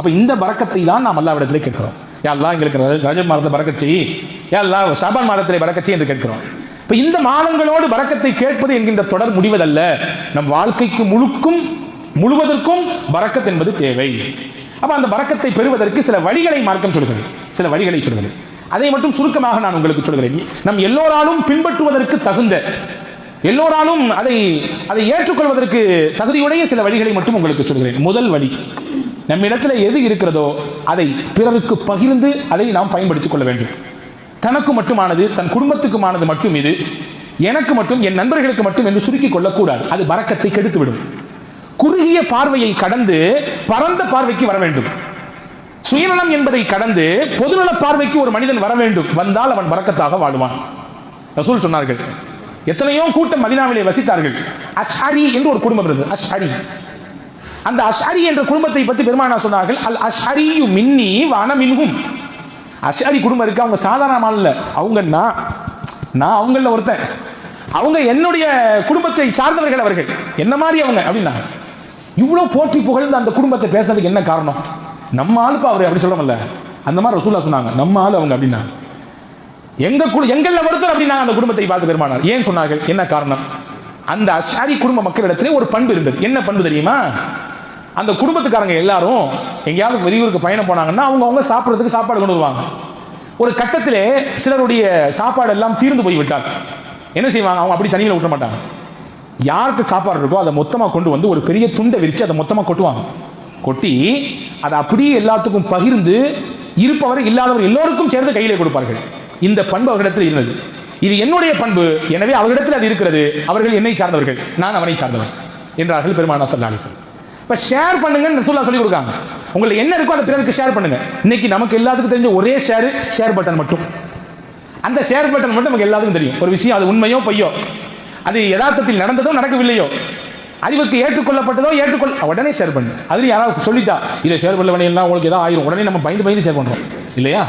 அப்போ இந்த பறக்கத்தை தான் நாம் அல்லாவிடத்திலே கேட்கிறோம். யா எங்களுக்கு ர- ரஜப் மாதத்தை பறக்கச்சி யா அல்லாஹ் ஷாபான் மாதத்திலே பறக்கச்சி என்று கேட்கிறோம். இப்போ இந்த மாதங்களோடு பறக்கத்தை கேட்பது என்கின்ற தொடர் முடிவதல்ல. நம் வாழ்க்கைக்கு முழுக்கும் முழுவதற்கும் பறக்கத் என்பது தேவை. அப்போ அந்த பறக்கத்தை பெறுவதற்கு சில வழிகளை மார்க்கம் சொல்கிறது. சில வழிகளை சொல்கிறது. அதை மட்டும் சுருக்கமாக நான் உங்களுக்கு சொல்கிறேன். நம் எல்லோராலும் பின்பற்றுவதற்கு தகுந்த எல்லோராலும் அதை அதை ஏற்றுக்கொள்வதற்கு தகுதியுடைய சில வழிகளை மட்டும் உங்களுக்கு சொல்கிறேன். முதல் வழி. நம்மிடத்தில் எது இருக்கிறதோ அதை பிறருக்கு பகிர்ந்து அதை நாம் பயன்படுத்திக் கொள்ள வேண்டும். தனக்கு மட்டுமானது தன் குடும்பத்துக்குமானது மட்டும் இது. எனக்கு மட்டும் என் நண்பர்களுக்கு மட்டும் என்று சுருக்கிக் கொள்ளக்கூடாது. அது பறக்கத்தை கெடுத்துவிடும். குறுகிய பார்வையை கடந்து பரந்த பார்வைக்கு வர வேண்டும். சுயநலம் என்பதை கடந்து பொதுநல பார்வைக்கு ஒரு மனிதன் வர வேண்டும். வந்தால் அவன் பறக்கத்தாக வாழ்வான். ரசூல் சொன்னார்கள் எத்தனையோ கூட்டம் மதினாவிலே வசித்தார்கள். அஷ்ஹரி என்று ஒரு குடும்பம் இருந்தது. அஷ்ஹரி அந்த அஷ்ஹரி என்ற குடும்பத்தை பற்றி பெருமானா சொன்னார்கள் அல் அஷ்ஹரியும் மின்னி வான அஷாரி அஷ்ஹரி குடும்பம் இருக்கு அவங்க சாதாரணமான இல்ல. அவங்க நான் நான் அவங்கள ஒருத்தன். அவங்க என்னுடைய குடும்பத்தை சார்ந்தவர்கள் அவர்கள். என்ன மாதிரி அவங்க அப்படின்னா இவ்வளவு போற்றி புகழ்ந்து அந்த குடும்பத்தை பேசுறதுக்கு என்ன காரணம்? நம்ம ஆளுப்பா அவர் அப்படி சொல்லமல்ல அந்த மாதிரி ரசூலா சொன்னாங்க நம்ம ஆளு அவங்க அப்படின்னா எங்க குழு எங்கள்ல ஒருத்தர் அப்படின்னா அந்த குடும்பத்தை பார்த்து பெருமானார். ஏன் சொன்னார்கள்? என்ன காரணம்? அந்த அஷாரி குடும்ப மக்களிடத்திலே ஒரு பண்பு இருந்தது. என்ன பண்பு தெரியுமா? அந்த குடும்பத்துக்காரங்க எல்லாரும் எங்கேயாவது வெளியூருக்கு பயணம் போனாங்கன்னா அவங்க அவங்க சாப்பிட்றதுக்கு சாப்பாடு கொண்டு வருவாங்க. ஒரு கட்டத்தில் சிலருடைய சாப்பாடு எல்லாம் தீர்ந்து போய் விட்டால் என்ன செய்வாங்க? அவங்க அப்படி தனியில் விட்ட மாட்டாங்க. யாருக்கு சாப்பாடு இருக்கோ அதை மொத்தமாக கொண்டு வந்து ஒரு பெரிய துண்டை விரித்து அதை மொத்தமாக கொட்டுவாங்க. கொட்டி அதை அப்படியே எல்லாத்துக்கும் பகிர்ந்து இருப்பவர் இல்லாதவர் எல்லோருக்கும் சேர்ந்து கையிலே கொடுப்பார்கள். இந்த பண்பு அவர்களிடத்தில் இருந்தது. இது என்னுடைய பண்பு. எனவே அவர்களிடத்தில் அது இருக்கிறது. அவர்கள் என்னை சார்ந்தவர்கள். நான் அவனை சார்ந்தவன். என்றார்கள் பெருமானா சல்லாலிசன் இப்போ ஷேர் பண்ணுங்கன்னு ரசூல்லா சொல்லி கொடுக்காங்க. உங்களுக்கு என்ன இருக்கோ அதை பிறருக்கு ஷேர் பண்ணுங்க. இன்னைக்கு நமக்கு எல்லாத்துக்கும் தெரிஞ்ச ஒரே ஷேர் ஷேர் பட்டன் மட்டும். அந்த ஷேர் பட்டன் மட்டும் நமக்கு எல்லாத்துக்கும் தெரியும். ஒரு விஷயம் அது உண்மையோ பொய்யோ அது யதார்த்தத்தில் நடந்ததோ நடக்கவில்லையோ அறிவுக்கு ஏற்றுக்கொள்ளப்பட்டதோ ஏற்றுக்கொள் உடனே ஷேர் பண்ணு. அது யாராவது சொல்லிட்டா இதை ஷேர் பண்ண வேண்டியெல்லாம் உங்களுக்கு ஏதாவது ஆயிரும். உடனே நம்ம பயந்து பயந்து ஷேர் பண்ணுறோம் இல்லையா?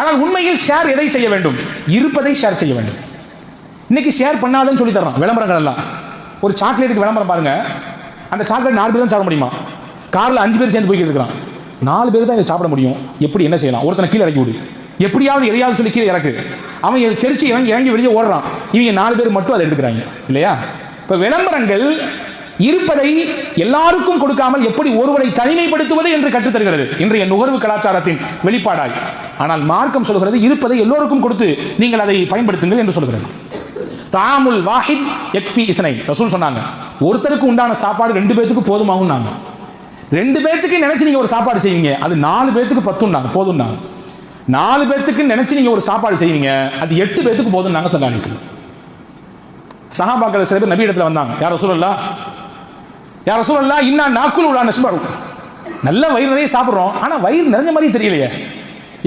ஆனால் உண்மையில் ஷேர் எதை செய்ய வேண்டும்? இருப்பதை ஷேர் செய்ய வேண்டும். இன்னைக்கு ஷேர் பண்ணாதன்னு சொல்லி தர்றான் விளம்பரங்கள் எல்லாம். ஒரு சாக்லேட்டுக்கு விளம்பரம் பாருங்க. அந்த சாக்லேட் நாலு பேர் தான் சாப்பிட முடியுமா? காரில் அஞ்சு பேர் சேர்ந்து போய்கிட்டு இருக்கிறான் நாலு பேர் தான் இதை சாப்பிட முடியும். எப்படி என்ன செய்யலாம்? ஒருத்தனை கீழே இறக்கி விடு. எப்படியாவது எதையாவது சொல்லி கீழே இறக்கு. அவன் இதை தெரிச்சு இறங்கி இறங்கி வெளியே ஓடுறான். இவங்க நாலு பேர் மட்டும் அதை எடுத்துக்கிறாங்க. இல்லையா? இப்போ விளம்பரங்கள் இருப்பதை எல்லாருக்கும் கொடுக்காமல் எப்படி ஒருவரை தனிமைப்படுத்துவது என்று கற்றுத்தருகிறது. இன்றைய நுகர்வு கலாச்சாரத்தின் வெளிப்பாடாய். ஆனால் மார்க்கம் சொல்கிறது இருப்பதை எல்லோருக்கும் கொடுத்து நீங்கள் அதை பயன்படுத்துங்கள் என்று சொல்கிறது. தாமுல் வாஹித் எக்ஃபி இத்தனை ரசூல் சொன்னாங்க ஒருத்தருக்கு உண்டான சாப்பாடு ரெண்டு பேத்துக்கு போதுமாகும் நாங்கள் ரெண்டு பேத்துக்கு நினைச்சு நீங்க ஒரு சாப்பாடு செய்வீங்க அது நாலு பேத்துக்கு பத்தும் போதும் நாலு பேத்துக்கு நினைச்சு நீங்க ஒரு சாப்பாடு செய்வீங்க அது எட்டு பேத்துக்கு போதும் நாங்க சொல்லாங்க சஹாபாக்கள் சில பேர் நபி இடத்துல வந்தாங்க யார் ரசூலல்லா யார் ரசூலல்லா இன்னா நாக்குள் உள்ள நஷ்பரு. நல்ல வயிறு நிறைய சாப்பிட்றோம் ஆனால் வயிறு நிறைஞ்ச மாதிரி தெரியலையே.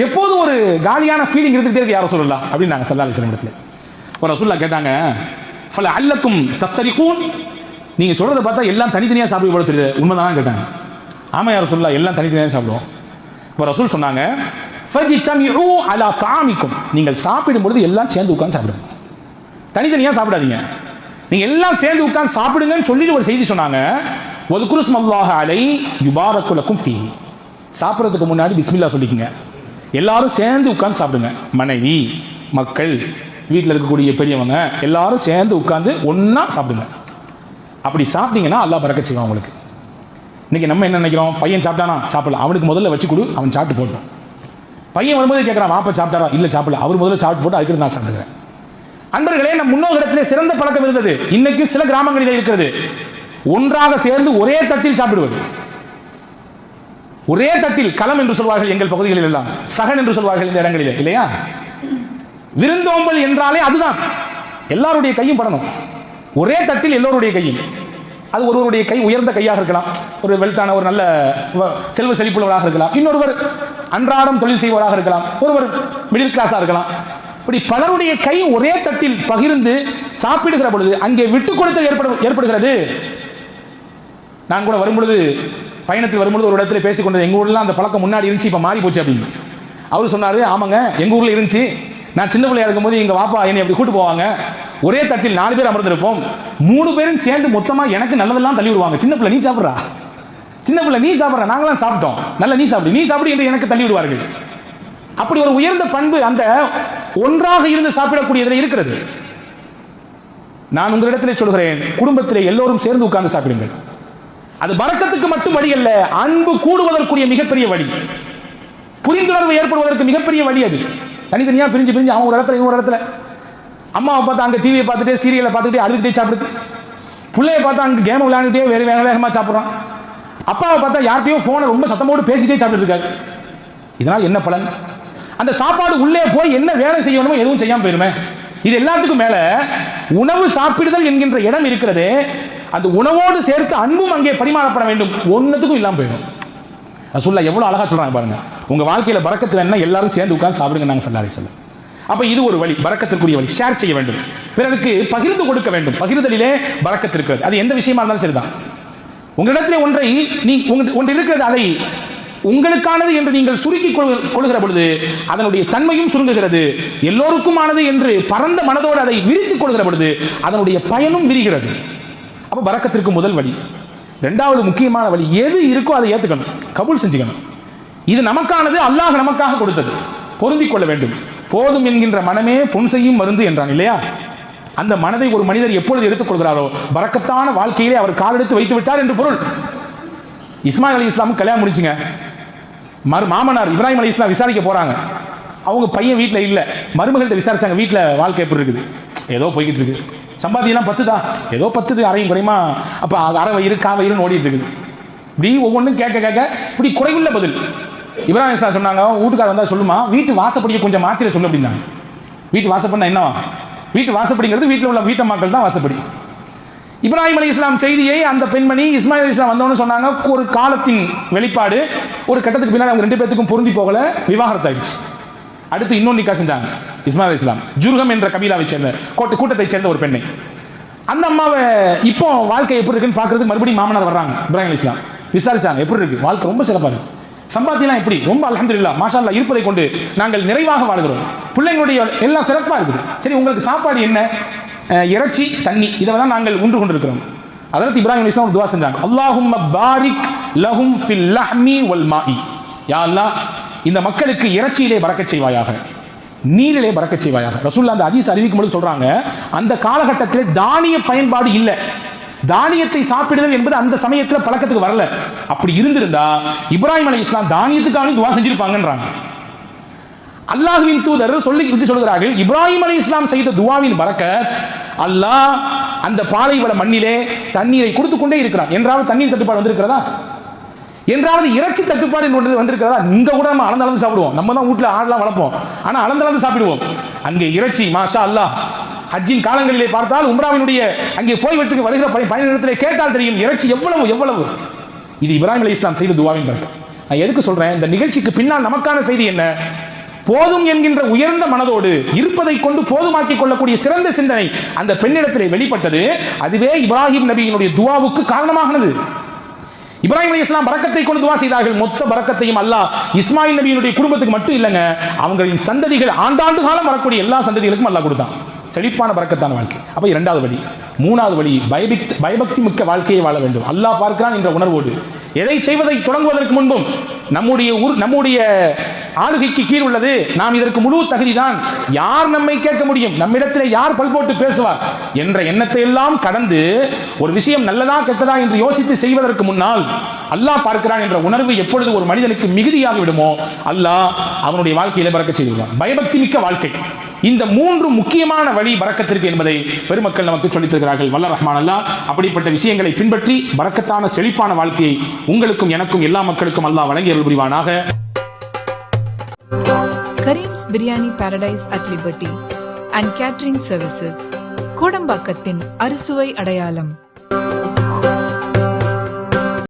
எப்போதும் ஒரு காலியான ஃபீலிங் இருந்துகிட்டே இருக்கு யார் ரசூலல்லா அப்படின்னு நாங்கள் சல்லா அலிஸ்லாம் இடத்துல. ஒரு ரசூல்லா கேட்டாங்க ஃபல அல்லக்கும் தத்தரிக்கும் நீங்க சொல்கிறத பார்த்தா எல்லாம் தனித்தனியாக சாப்பிடுவது போல தெரியுது. உண்மைதான் கேட்டாங்க ஆமா யார் சொல்லலாம் எல்லாம் தனித்தனியாக சாப்பிடுவோம். இப்போ ரசூல் சொன்னாங்க அலா காமிக்கும் நீங்கள் சாப்பிடும்பொழுது எல்லாம் சேர்ந்து உட்காந்து சாப்பிடுங்க. தனித்தனியாக சாப்பிடாதீங்க. நீங்க எல்லாம் சேர்ந்து உட்காந்து சாப்பிடுங்கன்னு சொல்லிட்டு ஒரு செய்தி சொன்னாங்க. ஒரு குருஸ் குருஸ்மல்லாஹ அலை யுபாரக்குலக்கும் ஃபீ சாப்பிட்றதுக்கு முன்னாடி பிஸ்மில்லா சொல்லிக்கங்க. எல்லாரும் சேர்ந்து உட்காந்து சாப்பிடுங்க. மனைவி மக்கள் வீட்டில் இருக்கக்கூடிய பெரியவங்க எல்லாரும் சேர்ந்து உட்காந்து ஒன்றா சாப்பிடுங்க. அப்படி சாப்பிட்டீங்கன்னா அல்லா பறக்க செய்வான் உங்களுக்கு. இன்னைக்கு நம்ம என்ன நினைக்கிறோம்? பையன் சாப்பிட்டானா? சாப்பிடலாம் அவனுக்கு முதல்ல வச்சு கொடு அவன் சாப்பிட்டு போட்டோம் பையன் வரும்போது கேட்குறான் வாப்பா சாப்பிட்டாரா? இல்லை சாப்பிடல. அவர் முதல்ல சாப்பிட்டு போட்டு அதுக்கு நான் சாப்பிடுகிறேன். அன்பர்களே நம் முன்னோர்களிடத்திலே சிறந்த பழக்கம் இருந்தது. இன்னைக்கு சில கிராமங்களிலே இருக்கிறது. ஒன்றாக சேர்ந்து ஒரே தட்டில் சாப்பிடுவது. ஒரே தட்டில் களம் என்று சொல்வார்கள் எங்கள் பகுதிகளில் எல்லாம். சகன் என்று சொல்வார்கள் இந்த இடங்களிலே இல்லையா? விருந்தோம்பல் என்றாலே அதுதான். எல்லாருடைய கையும் படணும். ஒரே தட்டில் எல்லோருடைய கையும். அது ஒருவருடைய கை உயர்ந்த கையாக இருக்கலாம். ஒரு வெல்த்தான ஒரு நல்ல வ- செல்வ செழிப்புள்ளவராக இருக்கலாம். இன்னொருவர் அன்றாடம் தொழில் செய்வராக இருக்கலாம். ஒருவர் மிடில் கிளாஸாக இருக்கலாம். இப்படி பலருடைய கை ஒரே தட்டில் பகிர்ந்து சாப்பிடுகிற பொழுது அங்கே விட்டு கொடுத்தல் ஏற்படுகிறது. நான் கூட வரும்பொழுது பயணத்தில் வரும்பொழுது ஒரு இடத்துல பேசிக்கொண்டது எங்கள் ஊரில் அந்த பழக்கம் முன்னாடி இருந்துச்சு இப்போ மாறி போச்சு அப்படின்னு. அவர் சொன்னார் ஆமாங்க எங்கள் ஊரில் இருந்துச்சு. நான் சின்ன பிள்ளையா இருக்கும்போது எங்கள் வாப்பா என்னை அப்படி கூட்டு போவாங்க. ஒரே தட்டில் நாலு பேர் அமர்ந்திருப்போம். மூணு பேரும் சேர்ந்து மொத்தமாக எனக்கு நல்லதெல்லாம் தள்ளி விடுவாங்க. சின்ன பிள்ளை நீ சாப்பிட்றா? சின்ன பிள்ளை நீ சாப்பிட்ற? நாங்களாம் சாப்பிட்டோம். நல்ல நீ சாப்பிடு நீ சாப்பிடு என்று எனக்கு தள்ளி விடுவார்கள். அப்படி ஒரு உயர்ந்த பண்பு அந்த ஒன்றாக இருந்து சாப்பிடக்கூடியதில் இருக்கிறது. நான் உங்களிடத்திலே சொல்கிறேன் குடும்பத்திலே எல்லோரும் சேர்ந்து உட்கார்ந்து சாப்பிடுங்கள். அது பறக்கத்துக்கு மட்டும் வழி அல்ல அன்பு கூடுவதற்குரிய மிகப்பெரிய வழி. புரிந்துணர்வு ஏற்படுவதற்கு மிகப்பெரிய வழி அது. தனித்தனியா பிரிஞ்சு பிரிஞ்சு அவன் ஒரு இடத்துல இவன் ஒரு இடத்துல. அம்மாவை பார்த்தா அங்கே டிவியை பார்த்துட்டே சீரியலை பார்த்துட்டே அழுதுகிட்டே சாப்பிடுது. பிள்ளைய பார்த்தா அங்கே கேம் விளையாண்டுட்டே வேற வேக சாப்பிட்றான். அப்பாவை பார்த்தா யார்கிட்டயோ ஃபோனை ரொம்ப சத்தமோடு பேசிட்டே சாப்பிட்டுருக்காரு. இதனால் என்ன பலன்? அந்த சாப்பாடு உள்ளே போய் என்ன வேலை செய்யணுமோ எதுவும் செய்யாமல் போயிருமே. இது எல்லாத்துக்கும் மேல உணவு சாப்பிடுதல் என்கின்ற இடம் இருக்கிறது அந்த உணவோடு சேர்த்து அன்பும் அங்கே பரிமாறப்பட வேண்டும். ஒன்னத்துக்கும் இல்லாமல் போயிடும். சொல்ல எவ்வளோ அழகாக சொல்கிறாங்க பாருங்க. உங்கள் வாழ்க்கையில் பறக்கத்தில் என்ன எல்லாரும் சேர்ந்து உட்காந்து சாப்பிடுங்க நாங்கள் சல்லாரி சொல்லுங்கள் அப்ப இது ஒரு வழி பறக்கத்திற்குரிய வழி. ஷேர் செய்ய வேண்டும். பிறருக்கு பகிர்ந்து கொடுக்க வேண்டும். பகிர்தலிலே பறக்கத்து அது எந்த விஷயமா இருந்தாலும் சரிதான். உங்களிடத்திலே ஒன்றை நீ ஒன்று இருக்கிறது அதை உங்களுக்கானது என்று நீங்கள் சுருக்கி கொள்- கொள்கிற பொழுது அதனுடைய தன்மையும் சுருங்குகிறது. எல்லோருக்குமானது என்று பரந்த மனதோடு அதை விரித்துக் கொள்கிற பொழுது அதனுடைய பயனும் விரிகிறது. அப்போ பறக்கத்திற்கு முதல் வழி. ரெண்டாவது முக்கியமான வழி எது இருக்கோ அதை ஏற்றுக்கணும் கபூல் செஞ்சுக்கணும். இது நமக்கானது அல்லாஹ் நமக்காக கொடுத்தது. பொருந்திக் கொள்ள வேண்டும். போதும் என்கின்ற மனமே பொன் செய்யும் மருந்து என்றான் இல்லையா? அந்த மனதை ஒரு மனிதர் எப்பொழுது எடுத்துக்கொள்கிறாரோ பறக்கத்தான வாழ்க்கையிலே அவர் காலெடுத்து வைத்து விட்டார் என்று பொருள். இஸ்மாயில் அலி இஸ்லாம் கல்யாணம் முடிச்சுங்க மறு மாமனார் இப்ராஹிம் அலி இஸ்லாம் விசாரிக்க போறாங்க. அவங்க பையன் வீட்டில் இல்லை. மருமகள்கிட்ட விசாரிச்சாங்க வீட்டில் வாழ்க்கை எப்படி இருக்குது? ஏதோ போய்கிட்டு இருக்கு. சம்பாத்தியெல்லாம் பத்துதா? ஏதோ பத்துது அரையும் குறையுமா? அப்போ அரை வயிறு கா வயிறுன்னு ஓடிட்டு இருக்குது. இப்படி ஒவ்வொன்றும் கேட்க கேட்க இப்படி குறைவுள்ள பதில். இப்ராஹிம் இஸ்லாம் சொன்னாங்க வீட்டுக்காரர் வந்தால் சொல்லுமா? வீட்டு வாசப்படியை கொஞ்சம் மாத்திரை சொல்லு அப்படின்னாங்க. வீட்டு வாசப்படினா என்னவா? வீட்டு வாசப்படிங்கிறது வீட்டில் உள்ள வீட்டு மக்கள் தான் வாசப்படி. இப்ராஹிம் அலி இஸ்லாம் செய்தியை அந்த பெண்மணி இஸ்மாயில் அலி இஸ்லாம் வந்தவொன்னு சொன்னாங்க ஒரு காலத்தின் வெளிப்பாடு ஒரு கட்டத்துக்கு பின்னாடி அவங்க ரெண்டு பேத்துக்கும் பொருந்தி போகல விவாகரத்து ஆயிடுச்சு அடுத்து இன்னொன்று நிக்கா செஞ்சாங்க இஸ்மாயில் அலி இஸ்லாம் ஜுர்கம் என்ற கபீலாவை சேர்ந்த கோட்டை கூட்டத்தை சேர்ந்த ஒரு பெண்ணை. அந்த அம்மாவை இப்போ வாழ்க்கை எப்படி இருக்குன்னு பார்க்கறதுக்கு மறுபடியும் மாமனார் வர்றாங்க இப்ராஹிம் அலி இஸ்லாம் விசாரிச்சாங்க எப்படி இருக்கு? வாழ்க்கை ரொம்ப சிறப்பாக இருக்கு. சம்பாத்தியெல்லாம் எப்படி? ரொம்ப அலமதுல்லா மாஷா இருப்பதை கொண்டு நாங்கள் நிறைவாக வாழ்கிறோம். பிள்ளைங்களுடைய எல்லாம் சிறப்பாக இருக்குது. சரி உங்களுக்கு சாப்பாடு என்ன? இறைச்சி தண்ணி இதை தான் நாங்கள் உண்டு கொண்டிருக்கிறோம். அதற்கு இப்ராஹிம் இஸ்லாம் துவா செஞ்சாங்க. அல்லாஹும் பாரிக் லஹும் ஃபில் லஹ்மி வல் மாஇ. யா அல்லாஹ் இந்த மக்களுக்கு இறைச்சியிலே பறக்கச் செய்வாயாக நீரிலே பறக்கச் செய்வாயாக. ரசூல்லா அந்த அதிச அறிவிக்கும் பொழுது சொல்றாங்க அந்த காலகட்டத்தில் தானிய பயன்பாடு இல்லை. தானியத்தை சாப்பிடுதல் என்பது அந்த சமயத்தில் பழக்கத்துக்கு வரல. அப்படி இருந்திருந்தா இப்ராஹிம் அலி இஸ்லாம் தானியத்துக்காக துவா செஞ்சிருப்பாங்கன்றாங்க. அல்லாஹுவின் தூதர் சொல்லி விட்டு சொல்கிறார்கள் இப்ராஹிம் அலி இஸ்லாம் செய்த துவாவின் பறக்க அல்லாஹ் அந்த பாலைவள மண்ணிலே தண்ணீரை கொடுத்து கொண்டே இருக்கிறான். என்றாவது தண்ணீர் தட்டுப்பாடு வந்திருக்கிறதா? என்றாவது இறைச்சி தட்டுப்பாடு என்று ஒன்று வந்திருக்கிறதா? இங்க கூட நம்ம அளந்து அளந்து சாப்பிடுவோம். நம்ம தான் வீட்டில் ஆடெல்லாம் வளர்ப்போம். ஆனா அளந்து அளந்து சாப்பிடுவோம். அங்கே இறைச்சி மாஷா அல்லாஹ் ஹஜ்ஜின் காலங்களிலே பார்த்தால் உம்ராவினுடைய அங்கே போய்விட்டு வருகிற பயணத்திலே பயணிடத்திலே கேட்டால் தெரியும் இறைச்சி எவ்வளவு எவ்வளவு. இது இப்ராஹிம் அலி இஸ்லாம் செய்த துவாவின் பிறகு நான் எதுக்கு சொல்றேன்? இந்த நிகழ்ச்சிக்கு பின்னால் நமக்கான செய்தி என்ன? போதும் என்கின்ற உயர்ந்த மனதோடு இருப்பதை கொண்டு போதுமாக்கிக் கொள்ளக்கூடிய சிறந்த சிந்தனை அந்த பெண்ணிடத்திலே வெளிப்பட்டது. அதுவே இப்ராஹிம் நபியினுடைய துவாவுக்கு காரணமானது இப்ராஹிம் அலி இஸ்லாம் பறக்கத்தை கொண்டு துவா செய்தார்கள். மொத்த பறக்கத்தையும் அல்லாஹ் இஸ்மாயில் நபியினுடைய குடும்பத்துக்கு மட்டும் இல்லைங்க அவங்களின் சந்ததிகள் ஆண்டாண்டு காலம் வரக்கூடிய எல்லா சந்ததிகளுக்கும் அல்லாஹ் கொடுத்தான். செழிப்பான பறக்கத்தான வாழ்க்கை. அப்போ இரண்டாவது வழி மூணாவது வழி பயபக்தி பயபக்தி மிக்க வாழ்க்கையை வாழ வேண்டும். அல்லாஹ் பார்க்கிறான் என்ற உணர்வோடு. எதை செய்வதை தொடங்குவதற்கு முன்பும் நம்முடைய ஊர் நம்முடைய ஆளுகைக்கு கீழ் உள்ளது. நாம் இதற்கு முழு தகுதிதான். யார் நம்மை கேட்க முடியும்? நம்மிடத்தில் யார் பல்போட்டு பேசுவார்? என்ற எண்ணத்தை எல்லாம் கடந்து ஒரு விஷயம் நல்லதா கெட்டதா என்று யோசித்து செய்வதற்கு முன்னால் அல்லாஹ் பார்க்கிறான் என்ற உணர்வு எப்பொழுது ஒரு மனிதனுக்கு மிகுதியாகி விடுமோ அல்லாஹ் அவனுடைய வாழ்க்கையில பறக்க செய்துள்ளான் பயபக்தி மிக்க வாழ்க்கை. இந்த மூன்று முக்கியமான வழி வரக்கத்திற்கு என்பதை பெருமக்கள் நமக்கு சொல்லித் தருகிறார்கள் வல்ல ரஹ்மான் அல்லா அப்படிப்பட்ட விஷயங்களை பின்பற்றி வரக்கத்தான செழிப்பான வாழ்க்கையை உங்களுக்கும் எனக்கும் எல்லா மக்களுக்கும் அல்லாஹ் வழங்கி அருள் புரிவானாக. Karim's biryani paradise at Liberty and catering services கோடம்பாக்கத்தின் அறுசுவை அடையாளம்.